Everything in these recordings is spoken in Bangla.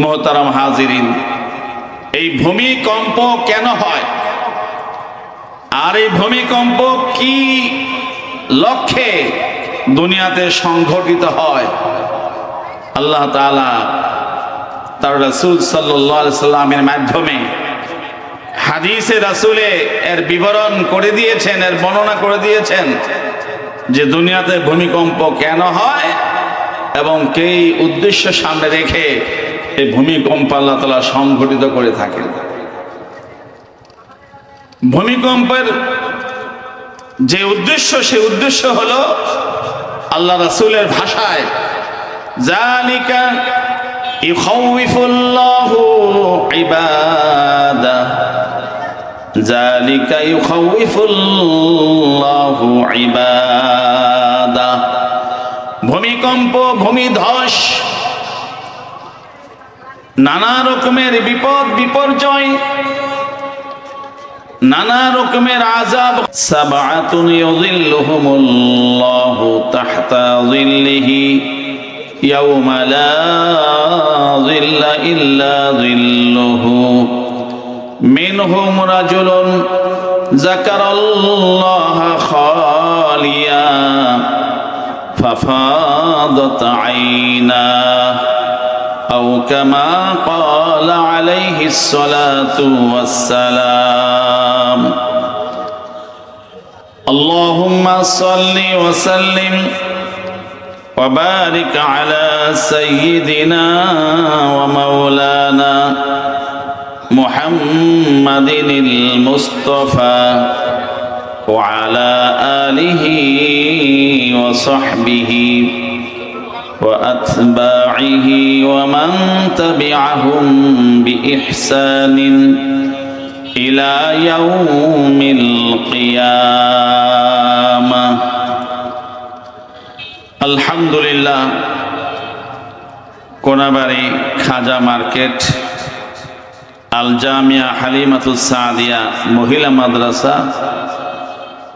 মোহতারাম হাজিরিন, এই ভূমিকম্প কেন হয়? আর এই ভূমিকম্প কি লক্ষ্যে দুনিয়াতে সংঘটিত হয়? আল্লাহ তাআলা তার রাসূল সাল্লামের মাধ্যমে হাদিসে রাসূলে এর বিবরণ করে দিয়েছেন, এর বর্ণনা করে দিয়েছেন যে দুনিয়াতে ভূমিকম্প কেন হয় এবং কেই উদ্দেশ্য সামনে রেখে এই ভূমিকম্প আল্লাহ তালা সংঘটিত করে থাকেন। ভূমিকম্পের যে উদ্দেশ্য সে উদ্দেশ্য হলো আল্লাহ রাসূলের ভাষায় জালিকা ইখাউফুল্লাহু ইবাদা ভূমিকম্প নানা রকমের বিপদ, বিপর্যয়, নানা রকমের আজাব সাবাতুন ইউযিল্লুহুমুল্লাহু তাহতা যিল্লিহি, ইয়াউমা লা ইল্লা যিল্লুহু। মিনহুম রাজুলুন যাকারাল্লাহা খালিয়া, ফাফাদাত আইনাহু أو كما قال عليه الصلاة والسلام. اللهم صل وسلم وبارك على سيدنا ومولانا محمد المصطفى وعلى آله وصحبه. وأتباعه ومن تبعهم بإحسان إلى يوم القيامة الحمد لله কোনাবাড়ি খাজা মার্কেট আল জামিয়া হালিমাতুস সাদিয়া মহিলা মাদ্রাসা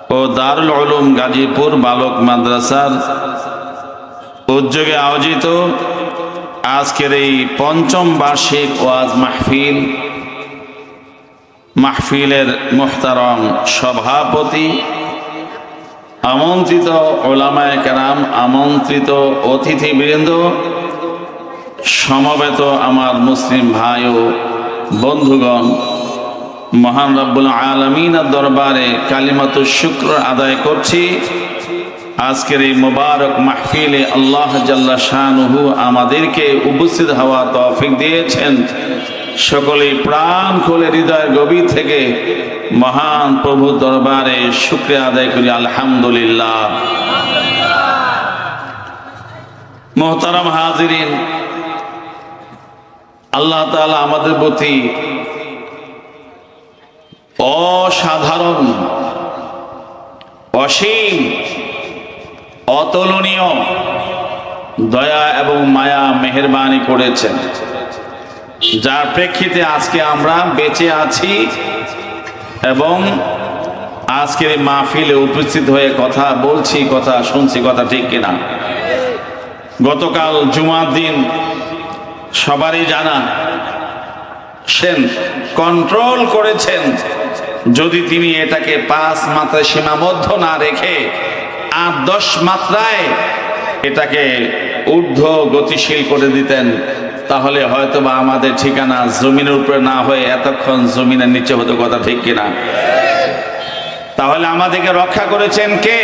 ও দারুল উলুম গাজীপুর বালক মাদ্রাসার উদ্যোগে আয়োজিত আজকের এই পঞ্চম বার্ষিক ওয়াজ মাহফিল, মাহফিলের মোহতারম সভাপতি, আমন্ত্রিত ওলামায় কেরাম, আমন্ত্রিত অতিথিবৃন্দ, সমবেত আমার মুসলিম ভাই ও বন্ধুগণ, মহান রব্বুল আলমিনের দরবারে কালিমাতু শুক্র আদায় করছি। আজকের এই মোবারক মাহফিলে আল্লাহ জাল্লা শাহনুহু আমাদেরকে উপস্থিত হওয়া তৌফিক দিয়েছেন। সকলেই প্রাণ খুলে হৃদয়ের গভীর থেকে মহান প্রভু দরবারে শুক্রিয়া আদায় করি, আলহামদুলিল্লাহ। মোহতারাম হাজিরিন, আল্লাহ তালা আমাদের প্রতি অসাধারণ, অসীম অতুলনীয় দয়া এবং মায়া মেহরবানি করেছেন। যার প্রেক্ষিতে আজকে আমরা বেঁচে আছি এবং আজকের মাহফিলে উপস্থিত হয়ে কথা বলছি, কথা শুনছি, কথা ঠিক কিনা। গতকাল জুমার দিন সবারই জানা, সেন কন্ট্রোল করেছেন। যদি তিনি এটাকে পাঁচ মাত্রায় সীমাবদ্ধ না রেখে আট দশ মাত্রায় এটাকে ঊর্ধ্ব গতিশীল করে দিতেন, তাহলে হয়তো বা আমাদের ঠিকানা জমিনের উপরে না হয়ে এতক্ষণ জমিনের নিচে হতো কথা ঠিক কিনা? তাহলে আমাদেরকে রক্ষা করেছেন কে?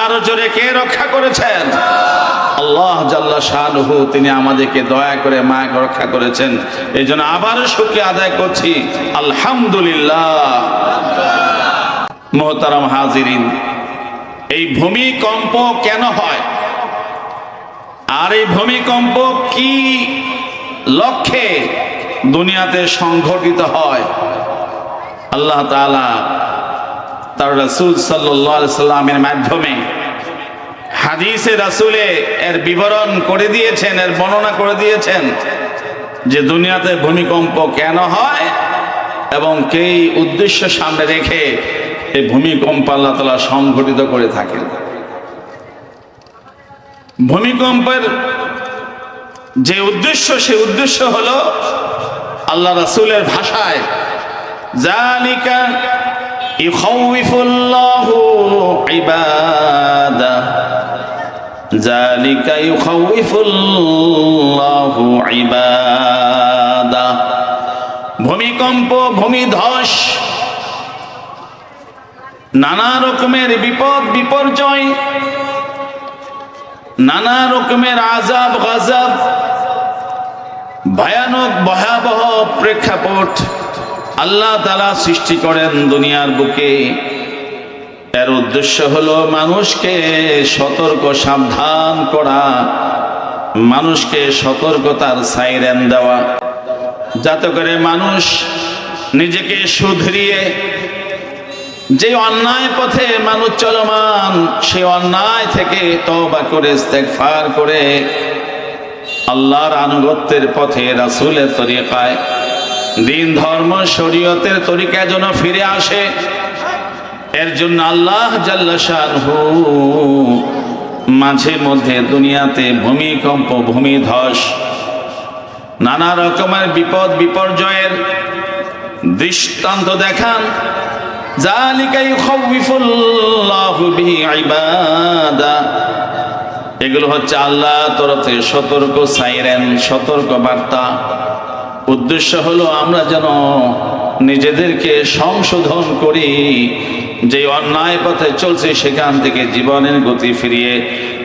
আর জোরে কে রক্ষা করেছেন? আল্লাহ জাল্লা শাহরুহু তিনি আমাদেরকে দয়া করে মায়াকে রক্ষা করেছেন। এই জন্য আবারও সুখে আদায় করছি। আলহামদুলিল্লাহ। মোহতারাম হাজিরিন এই ভূমিকম্প কেন হয়? আর এই ভূমিকম্প কি লক্ষ্যে দুনিয়াতে সংঘটিত হয়? আল্লাহ তাআলা তার রাসূল আলাইহি সাল্লামের মাধ্যমে হাদিসে রাসূলে এর বিবরণ করে দিয়েছেন, এর বর্ণনা করে দিয়েছেন যে দুনিয়াতে ভূমিকম্প কেন হয় এবং কেই উদ্দেশ্য সামনে রেখে এই ভূমিকম্প আল্লাহ তালা সংঘটিত করে থাকেন। ভূমিকম্পের যে উদ্দেশ্য, সে উদ্দেশ্য হলো আল্লাহ রাসূলের ভাষায় জালিকা ইবাদা। ভূমিকম্প, ভূমিধস নানা রকমের বিপদ, বিপর্যয়, নানা রকমের আজাব গাজাব ভয়ানক, ভয়াবহ প্রেক্ষাপট আল্লাহ তালা সৃষ্টি করেন দুনিয়ার বুকে। এর উদ্দেশ্য হলো মানুষকে সতর্ক, সাবধান করা, মানুষকে সতর্কতার সাইরেন দেওয়া। যাতে করে মানুষ নিজেকে শুধরিয়ে যে অন্যায় পথে মানুষ চলমান, সে অন্যায় থেকে তবা করে, ইস্তেগফার করে আল্লাহর আনুগত্যের পথে, রাসূলের তরিকায়, দিন, ধর্ম, শরীয়তের তরিকায় যেন ফিরে আসে, এর জন্য আল্লাহ জাল্লা শানহু মাঝে মধ্যে দুনিয়াতে ভূমিকম্প, ভূমিধস, নানা রকমের বিপদ, বিপর্যয়ের দৃষ্টান্ত দেখান। এগুলো হচ্ছে আল্লাহ তরফ থেকে সতর্ক সাইরেন, সতর্ক বার্তা। উদ্দেশ্য হলো আমরা যেন নিজেদেরকে সংশোধন করি, যে অন্যায় পথে চলছে সেখান থেকে জীবনের গতি ফিরিয়ে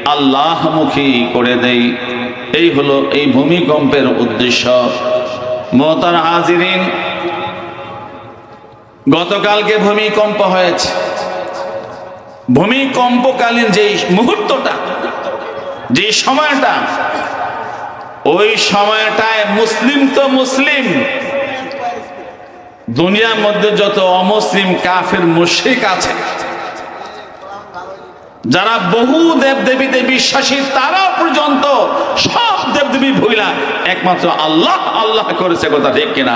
আল্লাহমুখী করে দেই। এই হলো এই ভূমিকম্পের উদ্দেশ্য। মোহতার হাজিরিন গতকালকে ভূমিকম্প হয়েছে। ভূমিকম্পকালীন যে মুহূর্তটা, যে সময়টা, ওই সময়টায় মুসলিম তো মুসলিম। দুনিয়ার মধ্যে যত অমুসলিম, কাফের, মুশরিক আছে, যারা বহু দেব দেবীতে বিশ্বাসী, তারা পর্যন্ত সব দেব দেবী ভুইলা। একমাত্র আল্লাহ আল্লাহ করেছে কথা ঠিক কিনা?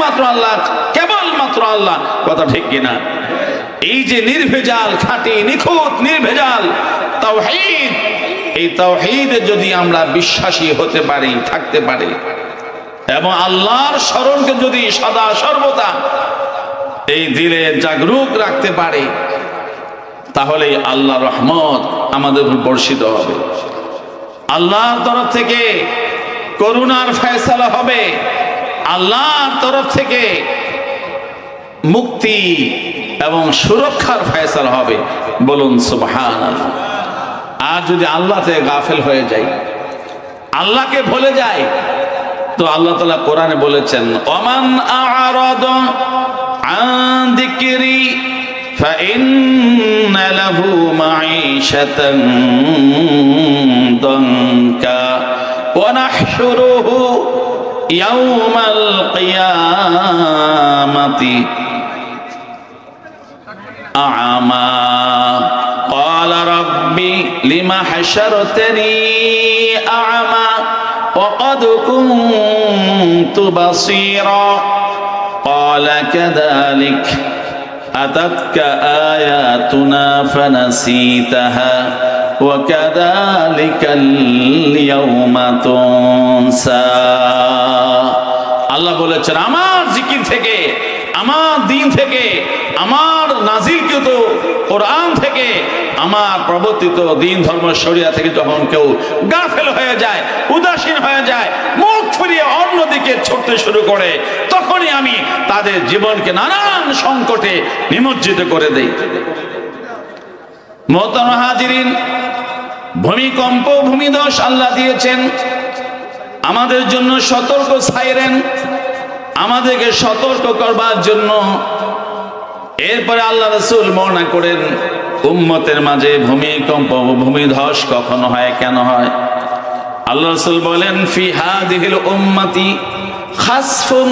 একমাত্র আল্লাহ কেবলমাত্র আল্লাহ কথা ঠিক কিনা? এই যে নির্ভেজাল, খাঁটি, নিখুঁত নির্ভেজাল তাওহীদ, এই তাওহীদে যদি আমরা বিশ্বাসী হতে পারি, থাকতে পারি, এবং আল্লাহর স্মরণকে যদি সদা সর্বদা এই দিলে জাগরুক রাখতে পারি তাহলে আল্লাহ রহমত আমাদের উপর বর্ষিত হবে। আল্লাহর তরফ থেকে করুণার ফয়সালা হবে। আল্লাহর তরফ থেকে মুক্তি এবং সুরক্ষার ফয়সালা হবে বলুন সুবহান আর যদি আল্লাহ থেকে গাফেল হয়ে যায় আল্লাহকে ভুলে যায় তো আল্লাহ তালা কোরআনে বলেছেন অমান আরাদ আন দিকরি فإن له معيشة ضنكا ونحشره يوم القيامة أعمى قال ربي لم حشرتني أعمى وقد كنت بصيرا قال كذلك أتتك آياتنا فنسيتها وكذلك اليوم تنسى আল্লাহ বলেছেন আমার জিকির থেকে আমার দিন থেকে আমার নাজিলকৃত কোরআন থেকে আমার প্রবর্তিত দিন ধর্ম শরিয়া থেকে যখন কেউ গাফেল হয়ে যায় উদাসীন হয়ে যায় মুখ ফিরিয়ে অন্যদিকে ছুটতে শুরু করে তখনই আমি তাদের জীবনকে নানান সংকটে নিমজ্জিত করে দেই মহতম হাজিরিন, ভূমিকম্প ভূমিদশ আল্লাহ দিয়েছেন। আমাদের জন্য সতর্ক সাইরেন, আমাদেরকে সতর্ক করবার জন্য। এরপরে আল্লাহ রসুল মনে করেন, উম্মতের মাঝে ভূমিকম্প ভূমিধস কখন হয়, কেন হয়? আল্লাহ রসুল বলেন, ফি হাদিহিল উম্মতি খাসফুন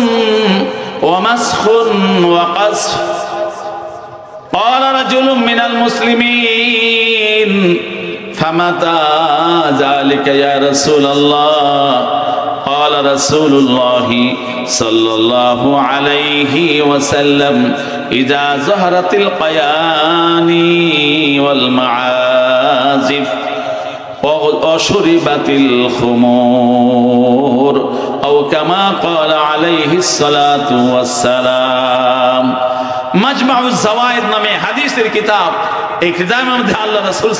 ওয়া মাসখুন ওয়া কাসফ। قال رجل من المسلمين فمتى ذلك يا رسول الله قال رسول الله صلى الله عليه وسلم إذا ظهرت القياني والمعازف وشربت الخمور أو كما قال عليه الصلاة والسلام মাজমাউজ জাওয়ায়েদ নামে হাদিসের কিতাব। এই কিতাবের মধ্যে আল্লাহ রাসূল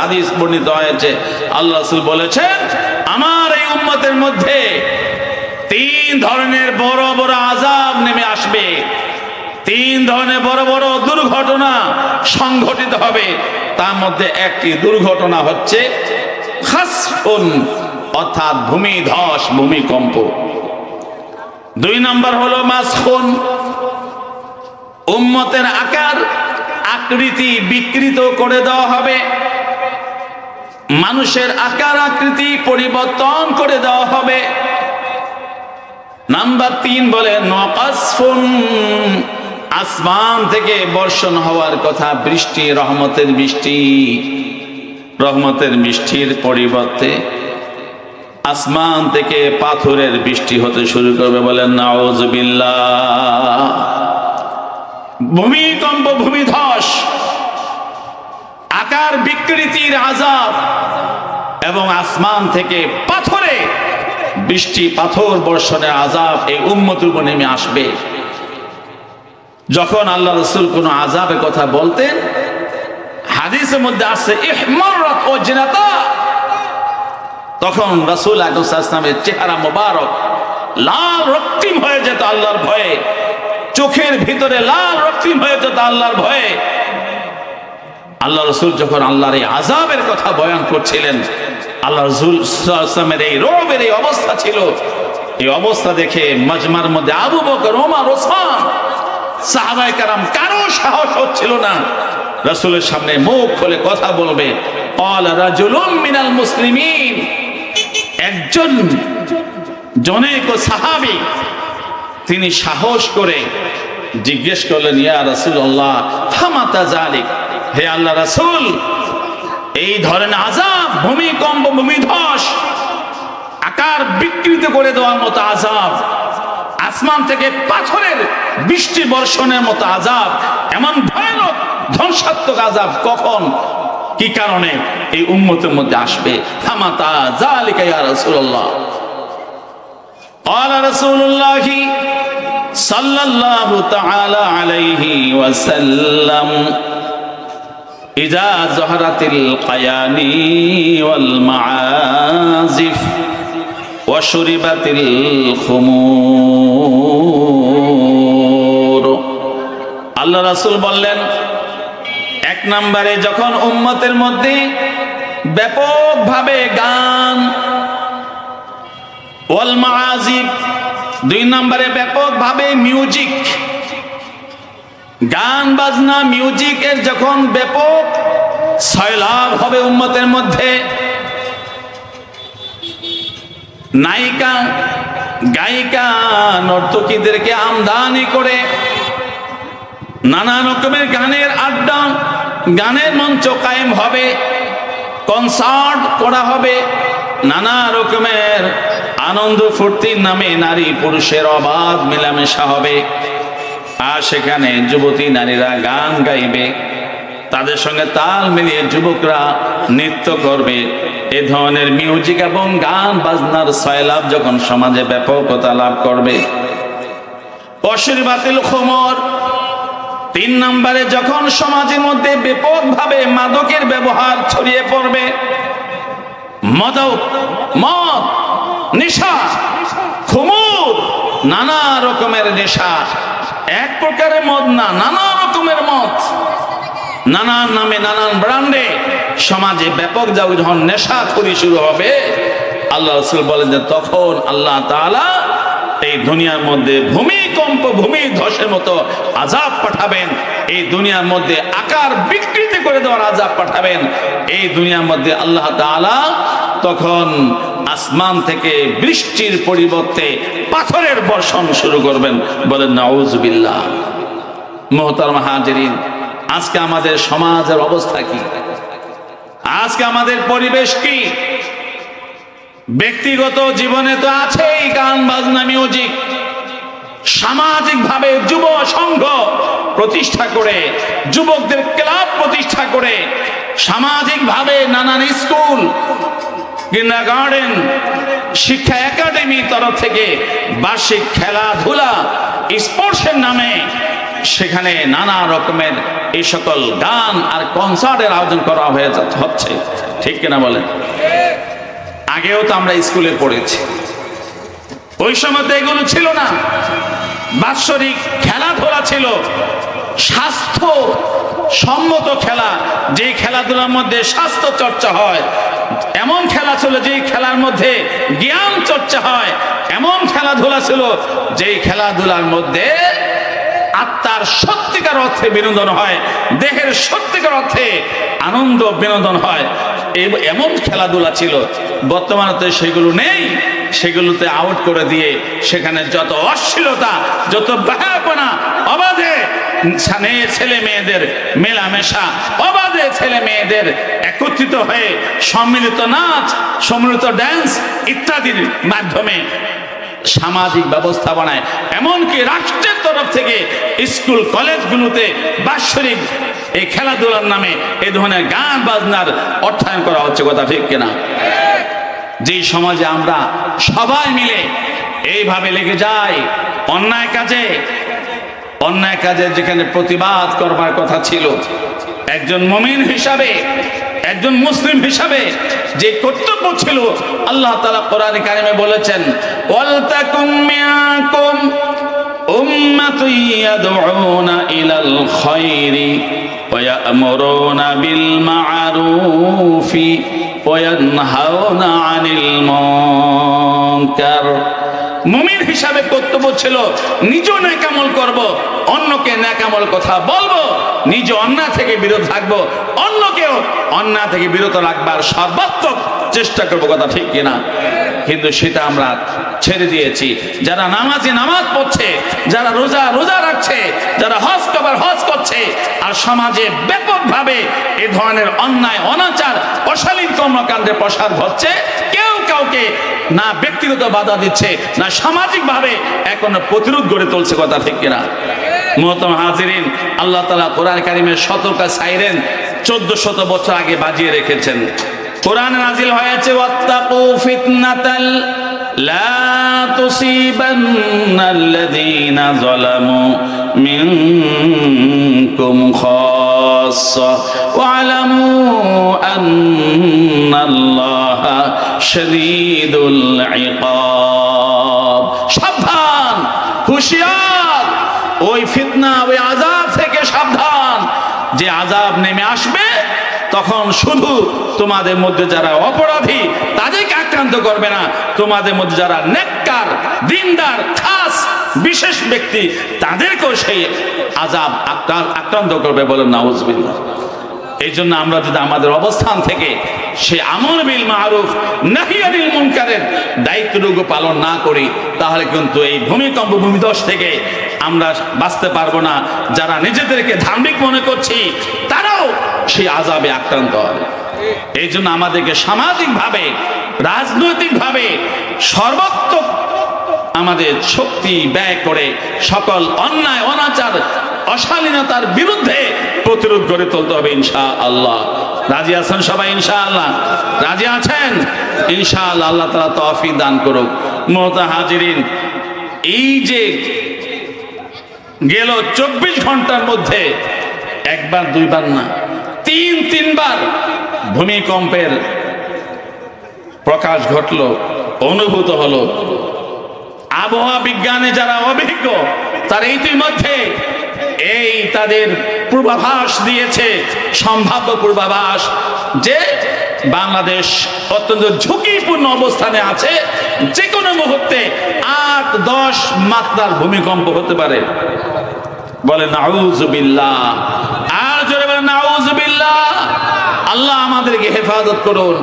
হাদিস বর্ণিত হয়েছে। বলেছেন, আমার এই উম্মতের মধ্যে তিন ধরনের বড় বড় নেমে আসবে। তিন ধরনের বড় বড় দুর্ঘটনা সংঘটিত হবে। তার মধ্যে একটি দুর্ঘটনা হচ্ছে খাসফুন, অর্থাৎ ভূমিধস, ভূমিকম্প। দুই নম্বর হলো মাসখুন। উম্মতের আকার আকৃতি বিকৃত করে দেওয়া হবে। মানুষের আকার আকৃতি পরিবর্তন করে দেওয়া হবে। নাম্বার তিন বলে, নকাসফুন আসমান থেকে বর্ষণ হওয়ার কথা, বৃষ্টি, রহমতের বৃষ্টি। রহমতের বৃষ্টির পরিবর্তে আসমান থেকে পাথরের বৃষ্টি হতে শুরু করবে বলেন নাউজবিল্লাহ ভূমিকম্প, ভূমিধস, আকার বিকৃতির আজাব এবং আসমান থেকে পাথরে বৃষ্টি, পাথর বর্ষণের আজাব এই উম্মতের উপর নেমে আসবে। যখন আল্লাহ রসুল কোন আজাবের কথা বলতেন, হাদিসের মধ্যে আসছে তখন রসুল আকসামের চেহারা মোবারক, লাল রক্তিম হয়ে যেত আল্লাহর ভয়ে। চোখের ভিতরে লাল রক্তিম হয়ে যেত আল্লাহর ভয়ে। আল্লাহ রসুল যখন আল্লাহর এই আজাবের কথা বয়ান করছিলেন, আল্লাহ রসুল আসলামের এই রোবের এই অবস্থা ছিল। এই অবস্থা দেখে মজমার মধ্যে আবু বকর, ওমর, ওসমান সাহাবাই কারাম কারও সাহস হচ্ছিল না। রসুলের সামনে মুখ খুলে কথা বলবে অল রাজুলুম মিনাল মুসলিমিন। একজন, জনেক সাহাবি তিনি সাহস করে জিজ্ঞেস করলেন, ইয়া রাসূলুল্লাহ ফামাতা জালিক হে আল্লাহ রাসূল, এই ধরেন আজাব ভূমিকম্প, ভূমিধস, আকার বিকৃত করে দেওয়ার মতো আজাব আসমান থেকে পাথরের বৃষ্টি বর্ষণের মতো আজাব এমন ভয়ানক, ধ্বংসাত্মক আজাব কখন, কি কারণে এই উম্মতের মধ্যে আসবে? থামাতা জালিকা ইয়া রাসূলুল্লাহ। قال رسول الله صلى الله تعالى عليه وسلم إذا ظهرت القياني والمعازف وشربت الخمور আল্লাহ রাসূল বললেন এক নম্বরে যখন উম্মতের মধ্যে ব্যাপকভাবে গান ওয়াল দুই নম্বরে ব্যাপকভাবে মিউজিক। গান, বাজনা মিউজিকের যখন ব্যাপক সয়লাভ হবে উম্মতের মধ্যে, নায়িকা, গায়িকা, নর্তকীদেরকে আমদানি করে নানা রকমের গানের আড্ডা, গানের মঞ্চ কায়েম হবে, কনসার্ট করা হবে। নানা রকমের আনন্দ ফুর্তির নামে নারী পুরুষের অবাধ মেলামেশা হবে। আর সেখানে যুবতী নারীরা গান গাইবে। তাদের সঙ্গে তাল মিলিয়ে যুবকরা নৃত্য করবে। এ ধরনের মিউজিক এবং গান বাজনার সয়লাভ যখন সমাজে ব্যাপকতা লাভ করবে। অশির বাতিল খমর তিন নম্বরে যখন সমাজের মধ্যে ব্যাপকভাবে মাদকের ব্যবহার ছড়িয়ে পড়বে মদক, মদ, নেশা, খুমুর, নানা রকমের নেশা। এক প্রকারের মদ না, নানা রকমের মদ। নানান নামে নানান ব্র্যান্ডে সমাজে ব্যাপক যাও যখন নেশা করি শুরু হবে, আল্লাহ রসুল বলেন যে তখন আল্লাহ তাআলা এই দুনিয়ার মধ্যে ভূমিকম্প, ভূমি ধসের মতো আজাব পাঠাবেন। এই দুনিয়ার মধ্যে আকার বিকৃতি করে দেওয়ার আজাব পাঠাবেন। এই দুনিয়ার মধ্যে আল্লাহ তাআলা তখন আসমান থেকে বৃষ্টির পরিবর্তে পাথরের বর্ষণ শুরু করবেন। বলেন, নাউজবিল্লাহ। মোহতার হাজিরিন, আজকে আমাদের সমাজের অবস্থা কি? আজকে আমাদের পরিবেশ কি? ব্যক্তিগত জীবনে তো আছেই, গান, বাজনা মিউজিক সামাজিকভাবে যুব সংঘ প্রতিষ্ঠা করে, যুবকদের ক্লাব প্রতিষ্ঠা করে, সামাজিকভাবে নানান স্কুল গার্ডেন শিক্ষা একাডেমি তরফ থেকে বার্ষিক খেলাধুলা, স্পোর্টসের নামে সেখানে নানা রকমের এই সকল গান আর কনসার্টের আয়োজন করা হয়ে হচ্ছে। ঠিক কিনা বলেন? আগেও তো আমরা স্কুলে পড়েছি। ওই সময় এগুলো ছিল না। বাৎসরিক খেলাধুলা ছিল। স্বাস্থ্য সম্মত খেলা যে খেলাধুলার মধ্যে স্বাস্থ্য চর্চা হয়, এমন খেলা ছিল যে খেলার মধ্যে জ্ঞান চর্চা হয়, এমন খেলাধুলা ছিল যেই খেলাধুলার মধ্যে আত্মার সত্যিকার অর্থে বিনোদন হয়, দেহের সত্যিকার অর্থে আনন্দ বিনোদন হয়। এমন খেলাধুলা ছিল বর্তমানে তো সেগুলো নেই, সেগুলোতে আউট করে দিয়ে সেখানে যত অশ্লীলতা, যত ব্যাপনা অবাধে ছেলে মেয়েদের মেলামেশা, অবাধে ছেলে মেয়েদের একত্রিত হয়ে সম্মিলিত নাচ, সম্মিলিত ড্যান্স ইত্যাদির মাধ্যমে সামাজিক ব্যবস্থাপনায় এমনকি রাষ্ট্রের তরফ থেকে স্কুল, কলেজগুলোতে বাৎসরিক এই খেলাধুলার নামে এই ধরনের গান বাজনার অর্থায়ন করা হচ্ছে, কথা ঠিক কিনা? যেই সমাজে আমরা সবাই মিলে এইভাবে লেগে যাই, অন্যায় কাজে অন্যায় কাজে যেখানে প্রতিবাদ করবার কথা ছিল, একজন মমিন হিসাবে, একজন মুসলিম হিসাবে যে কর্তব্য ছিল, আল্লাহ তালা কোরআন কারিমে বলেছেন উম্মাতুন ইয়াদউনা ইলাল খায়রি মা'রুফি ওয়া ইয়ানহাউনা আনিল মুনকার মুমিন হিসাবে কর্তব্য ছিল নিজ ন্যাকামল করব, অন্যকে ন্যাকামল কথা বলব, নিজ অন্যায় থেকে বিরত থাকব, অন্যকেও অন্যায় থেকে বিরত রাখবার সর্বাত্মক চেষ্টা করব, কথা ঠিক কিনা? কিন্তু সেটা আমরা ছেড়ে দিয়েছি। যারা নামাজে নামাজ পড়ছে, যারা রোজা রোজা রাখছে, যারা হজ কবার হজ করছে, আর সমাজে ব্যাপকভাবে এ ধরনের অন্যায়, অনাচার, অশালীন কর্মকাণ্ডে প্রসার ঘটছে, কেউ কাউকে না ব্যক্তিগত বাধা দিচ্ছে, না সামাজিকভাবে এখন প্রতিরোধ গড়ে তুলছে কথা ঠিক কিনা? মহতম হাজিরিন, আল্লাহ তালা কোরআন কারিমের সতর্কা সাইরেন চোদ্দ শত বছর আগে বাজিয়ে রেখেছেন। কোরআন নাজিল হয়েছে, ওয়াত্তাকু ফিতনাতাল সাবধান হুঁশিয়ার। ওই ফিতনা ওই আজাব থেকে সাবধান। যে আজাব নেমে আসবে তখন শুধু তোমাদের মধ্যে যারা অপরাধী, তাদেরকে আক্রান্ত করবে না। তোমাদের মধ্যে যারা নেককার, দিনদার, খাস, বিশেষ ব্যক্তি, তাদেরকেও সেই আজাব আক্রান্ত করবে বলে নাউজবিল্লাহ। এই জন্য আমরা যদি আমাদের অবস্থান থেকে সে আমর বিল মারুফ নাহিয়ানিল মুনকারের দায়িত্বটুকু পালন না করি, তাহলে কিন্তু এই ভূমিকম্প ভূমিদশ থেকে আমরা বাঁচতে পারব না। যারা নিজেদেরকে ধার্মিক মনে করছি, তারাও সেই আজাবে আক্রান্ত হবে এই জন্য আমাদেরকে সামাজিকভাবে, রাজনৈতিকভাবে সর্বাত্মক আমাদের শক্তি ব্যয় করে সকল অন্যায়, অনাচার, অশালীনতার বিরুদ্ধে প্রতিরোধ গড়ে তুলতে হবে ইনশা আল্লাহ রাজি আছেন সবাই ইনশা আল্লাহ রাজি আছেন? ইনশা আল্লাহ আল্লাহ তালা তফি দান করুক। মমতা হাজিরিন, এই যে গেল চব্বিশ ঘণ্টার মধ্যে, একবার, দুইবার না তিন, তিনবার ভূমিকম্পের প্রকাশ ঘটলো, অনুভূত হলো। আবহাওয়া বিজ্ঞানে যারা অভিজ্ঞ, তারা ইতিমধ্যে এই তাদের পূর্বাভাস দিয়েছে, সম্ভাব্য পূর্বাভাস যে বাংলাদেশ অত্যন্ত ঝুঁকিপূর্ণ অবস্থানে আছে যে কোনো মুহূর্তে আট, দশ মাত্রার ভূমিকম্প হতে পারে। বলে নাউজুবিল্লাহ আর জোরে বলে নাউজুবিল্লাহ আল্লাহ আমাদেরকে হেফাজত করুন,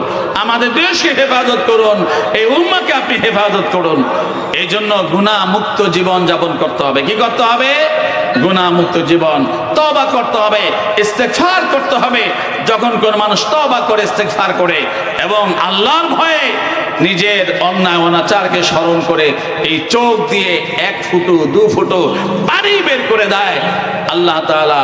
আমাদের দেশকে হেফাজত করুন, এই উম্মাকে আপনি হেফাজত করুন। এই জন্য গুণা মুক্ত জীবন যাপন করতে হবে। কি করতে হবে? গুণা মুক্ত জীবন। তবা করতে হবে ইস্তেকফার করতে হবে। যখন কোন মানুষ তবা করে ইস্তেকফার করে এবং আল্লাহর ভয়ে নিজের অন্যায়, অনাচারকে স্মরণ করে এই চোখ দিয়ে এক ফুটো, দু ফুটো পানি বের করে দেয়, আল্লাহ তাআলা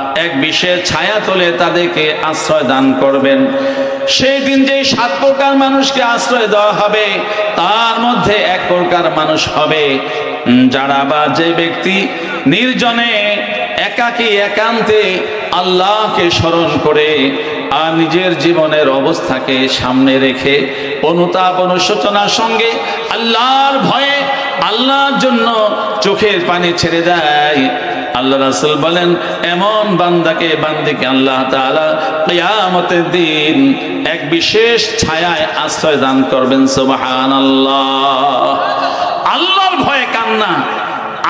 এক বিশেষ ছায়া তোলে তাদেরকে আশ্রয় দান করবেন। সেই দিন যে সাত প্রকার মানুষকে আশ্রয় দেওয়া হবে, তার মধ্যে এক প্রকার মানুষ হবে। যারা বা যে ব্যক্তি নির্জনে, একাকী, একান্তে আল্লাহকে স্মরণ করে আর নিজের জীবনের অবস্থাকে সামনে রেখে অনুতাপ, অনুশোচনার সঙ্গে আল্লাহর ভয়ে আল্লাহর জন্য চোখের পানি ছেড়ে দেয়। আল্লাহ রাসূল বলেন, এমন বান্দাকে, বান্দিকে আল্লাহ তাআলা কিয়ামতের দিন এক বিশেষ ছায়ায় আশ্রয় দান করবেন, সুবহানাল্লাহ। আল্লাহর ভয়ে কান্না,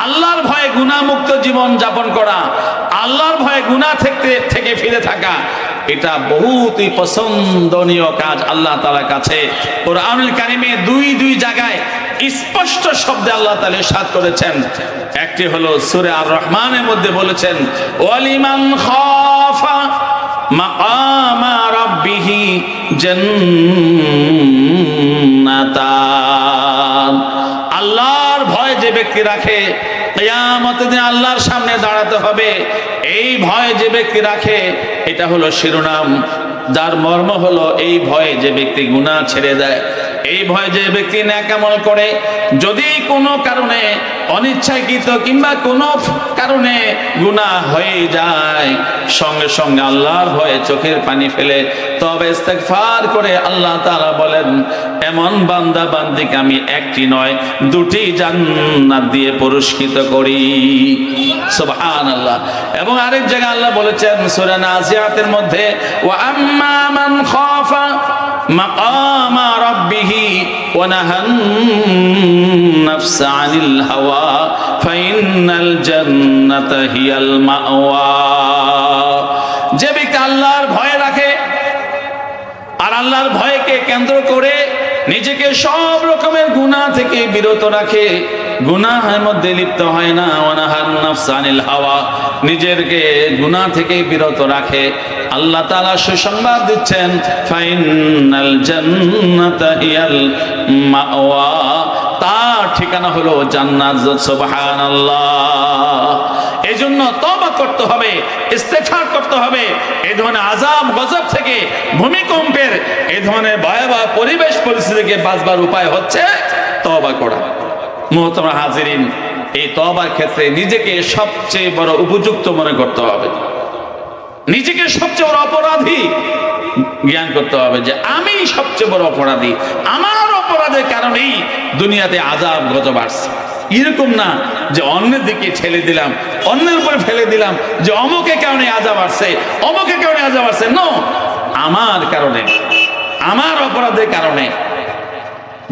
আল্লাহর ভয়ে গুণামুক্ত জীবন যাপন করা, আল্লাহর ভয়ে গুনাহ থেকে থেকে ফিরে থাকা, এটা বহুতই পছন্দনীয় কাজ আল্লাহ তাআলার কাছে। কোরআনুল কারিমে দুই দুই জায়গায় স্পষ্ট শব্দে আল্লাহ তাআলা ইরশাদ করেছেন। একটি হলো সূরা আর রহমানের মধ্যে বলেছেন, ওয়ালিমান আল্লাহর ভয় যে ব্যক্তি রাখে আল্লাহর সামনে দাঁড়াতে হবে। এই ভয় যে ব্যক্তি রাখে, এটা হলো শিরোনাম। যার মর্ম হলো এই ভয়ে যে ব্যক্তি গুনাহ ছেড়ে দেয়, এই ভয়ে যে ব্যক্তি ন্যাকামল করে, যদি কোনো কারণে অনিচ্ছাকৃত কিংবা কোনো কারণে গুনাহ হয়ে যায়, সঙ্গে সঙ্গে আল্লাহর ভয়ে চোখের পানি ফেলে, তবে ইস্তেগফার করে আল্লাহ তাআলা বলেন, এমন বান্দা বান্দিকে আমি একটি নয়, দুটি জান্নাত দিয়ে পুরস্কৃত করি। সুবহানাল্লাহ। এবং আরেক জায়গায় আল্লাহ বলেছেন, সূরা নাজিয়াতের মধ্যে, ওয়া আম্মা মান খাফা মাকামা রাব্বিহি ওয়া নাহান নাফসা আনিল হাওয়া ফাইনাল জান্নাতা হিয়াল মাওয়া। যে ব্যক্তি আল্লাহর ভয় রাখে আর আল্লাহর ভয়কে কেন্দ্র করে নিজেকে সব রকমের গুনাহ থেকে বিরত রাখে গুনাহের মধ্যে লিপ্ত হয় না। অনাহার নাফসানিল হাওয়া। নিজেরকে গুনাহ থেকে বিরত রাখে। আল্লাহ তাআলা সুসংবাদ দিচ্ছেন ফাইনাল জান্নাতা হিয়াল মাওয়া। তার ঠিকানা হলো জান্নাত, সুবহানাল্লাহ। এই জন্য তবা করতে হবে ইস্তেফার করতে হবে। এই ধরনের আজাব গজব থেকে ভূমিকম্পের এই ধরনের ভয়াবহ পরিবেশ পরিস্থিতি থেকে বাঁচবার উপায় হচ্ছে তবা করা। মোহতমা হাজিরিন, এই তবার ক্ষেত্রে নিজেকে সবচেয়ে বড় উপযুক্ত মনে করতে হবে। নিজেকে সবচেয়ে বড় অপরাধী জ্ঞান করতে হবে যে আমি সবচেয়ে বড় অপরাধী। আমার অপরাধের কারণেই দুনিয়াতে আজাব গত বাড়ছে এরকম না যে অন্যের দিকে ঠেলে দিলাম, অন্যের উপরে ফেলে দিলাম যে অমুকের কারণে আজাব আসছে, অমুকের কারণে আজাব আসছে। নো আমার কারণে, আমার অপরাধের কারণে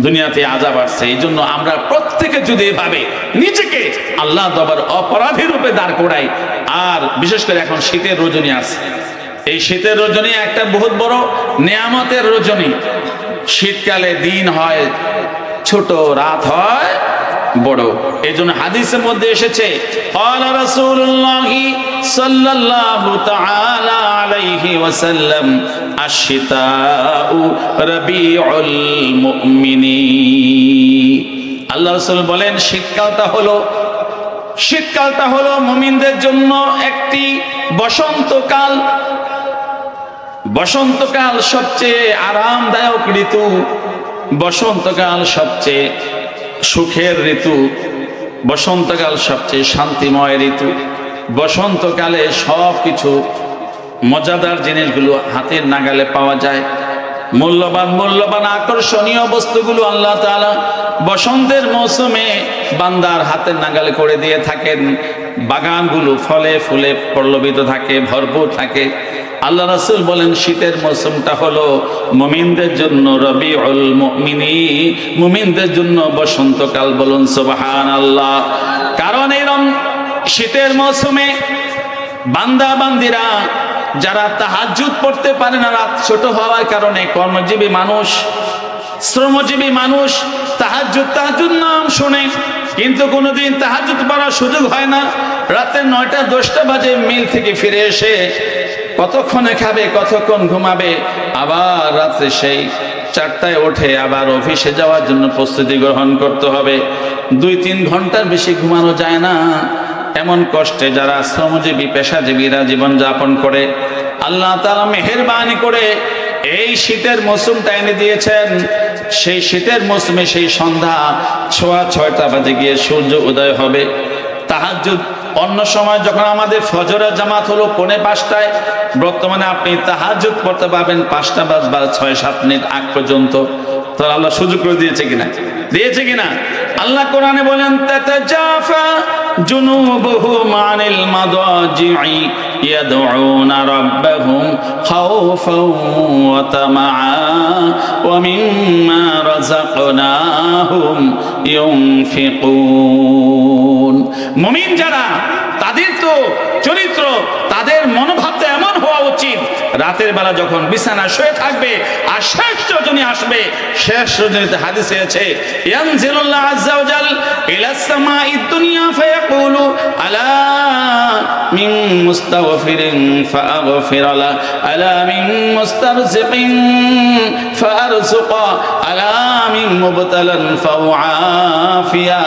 দুনিয়াতে আজাব আসছে এই জন্য আমরা প্রত্যেকে যদি এভাবে নিজেকে আল্লাহ দবার অপরাধী রূপে দাঁড় করাই, আর বিশেষ করে এখন শীতের রজনী আছে। এই শীতের রজনী একটা বহুত বড় নেয়ামতের রজনী। শীতকালে দিন হয়, ছোট রাত হয় বড়। এই জন্য হাদিসের মধ্যে এসেছে আল্লাহ রসুল বলেন শীতকালটা হলো শীতকালটা হলো মুমিনদের জন্য একটি বসন্তকাল। বসন্তকাল সবচেয়ে আরামদায়ক ঋতু। বসন্তকাল সবচেয়ে সুখের ঋতু, বসন্তকাল সবচেয়ে শান্তিময় ঋতু। বসন্তকালে সব কিছু মজাদার জিনিসগুলো হাতের নাগালে পাওয়া যায়। মূল্যবান মূল্যবান, আকর্ষণীয় বস্তুগুলো আল্লাহ তালা বসন্তের মৌসুমে বান্দার হাতের নাগালে করে দিয়ে থাকেন। বাগানগুলো ফলে ফুলে পল্লবিত থাকে, ভরপুর থাকে। আল্লাহ রাসূল বলেন, শীতের মৌসুমটা হলো মুমিনদের জন্য রবিউল মুমিনি মুমিনদের জন্য বসন্তকাল বলুন সোবাহান সুবহানাল্লাহ। কারণ এরম শীতের মৌসুমে বান্দা বান্দিরা যারা তাহাজ্জুদ পড়তে পারে না, রাত ছোট হওয়ার কারণে কর্মজীবী মানুষ, শ্রমজীবী মানুষ তাহাজ্জুদ তাহাজ্জুদ নাম শুনে কিন্তু কোনোদিন তাহাজ্জুদ পড়ার সুযোগ হয় না। রাতে নয়টা, দশটা বাজে মিল থেকে ফিরে এসে কতক্ষণে খাবে, কতক্ষণ ঘুমাবে, আবার রাত্রে সেই চারটায় ওঠে, আবার অফিসে যাওয়ার জন্য প্রস্তুতি গ্রহণ করতে হবে। দুই, তিন ঘণ্টার বেশি ঘুমানো যায় না। এমন কষ্টে যারা শ্রমজীবী পেশাজীবীরা জীবনযাপন করে, আল্লাহ তালা মেহরবানি করে এই শীতের মৌসুমটা এনে দিয়েছেন। সেই শীতের মৌসুমে সেই সন্ধ্যা ছোয়া ছয়টা বাজে গিয়ে সূর্য উদয় হবে। তাহাজ্জুদ, অন্য সময় যখন আমাদের ফজরের জামাত হলো পৌনে পাঁচটায়, বর্তমানে আপনি তাহাজ্জুদ পড়তে পারবেন পাঁচটা বাজ বা ছয় সাত মিনিট আগ পর্যন্ত। তো আল্লাহ সুযোগ করে দিয়েছে কিনা? দিয়েছে কিনা? আল্লাহ কোরআনে বলেন জুনুবুহুম আনিল মাদাজি'i يدعون ربهم خوفا وطمعا ومما رزقناهم ينفقون মুমিন যারা তাদের তো চরিত্র তাদের মনোভাবটা এমন হওয়া উচিত রাতের বেলা যখন বিছানা শুয়ে থাকবে আর শেষ রজনী আসবে শেষ রজনীতে হাদিসে আছে, ইয়ানজিলুল্লাহ আজ্জা ওয়াজাল ইলা সামাঈদ দুনিয়া ফায়াকুলু আলা মিন মুস্তাগফিরিন ফাগফিরালা আলা মিন মুস্তারজিকিন ফাআরযুকা আলা মিন মুবতালান ফাউআফিয়া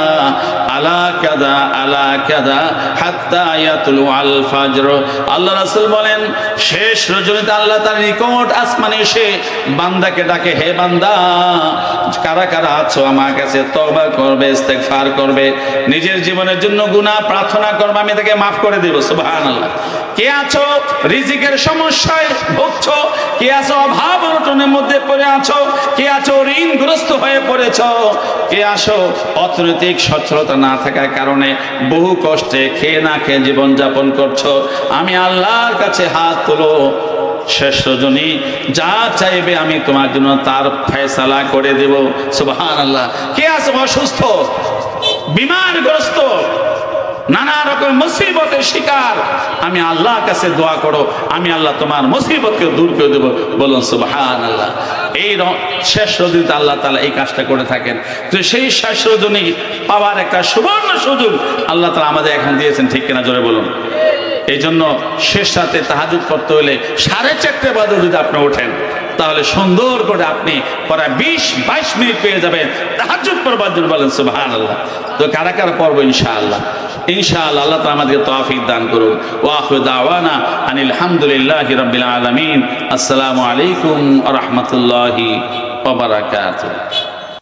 আলা কাদা আলা কাদা হাত্তা ইয়াতলু আল ফাজর। আল্লাহ রাসূল বলেন, শেষ রজনীতে আল্লাহ তার নিকট আসমানে এসে বান্দাকে ডাকে, হে বান্দা, কারা কারা আছো আমার কাছে? তওবা করবে, ইস্তেগফার করবে। নিজের জীবনের জন্য গুনাহ প্রার্থনা করবে, আমি তাকে মাফ করে দেব। সুবহানাল্লাহ। কে আছো? রিজিকের সমস্যায় ভুগছো? কে আছো? অভাব অনটনের মধ্যে পড়ে আছো? কে আছো? ঋণগ্রস্ত হয়ে পড়েছো? কে আসো? অর্থনৈতিক সচ্ছলতা না থাকার কারণে বহু কষ্টে খেয়ে না খেয়ে জীবন যাপন করছ। আমি আল্লাহর কাছে হাত তুলো। শেষ রজনী যা চাইবে আমি তোমার জন্য তার ফয়সালা করে দেব। সুবহান আল্লাহ কে আছে? অসুস্থ? বিমারগ্রস্ত নানা রকম মুসিবতের শিকার। আমি আল্লাহর কাছে দোয়া করো, আমি আল্লাহ তোমার মুসিবতকে দূর করে দেবো। বলুন সুবহান আল্লাহ এই শেষ রজনীতে আল্লাহ তালা এই কাজটা করে থাকেন। তো সেই শেষ রজনী পাওয়ার একটা সুবর্ণ সুযোগ আল্লাহ তালা আমাদের এখন দিয়েছেন, ঠিক কিনা জোরে বলুন? এই জন্য শেষ রাতে তাহাজুদ করতে হলে সাড়ে চারটে বাজে যদি আপনি ওঠেন, তাহলে সুন্দর করে আপনি প্রায় বিশ, বাইশ মিনিট পেয়ে যাবেন। তাহাজুদ পড়বার জন্য বলেন সুবহান আল্লাহ তো কারা কারা পড়ব ইনশাআল্লাহ? ইনশাআল্লাহ আল্লাহ তালা আমাদেরকে তৌফিক দান করুন ওয়াহু দাওয়ানা আনিল হামদুলিল্লাহ রবিল আলমিন। আসসালামু আলাইকুম রহমতুল্লাহি ওবরাকাতুহ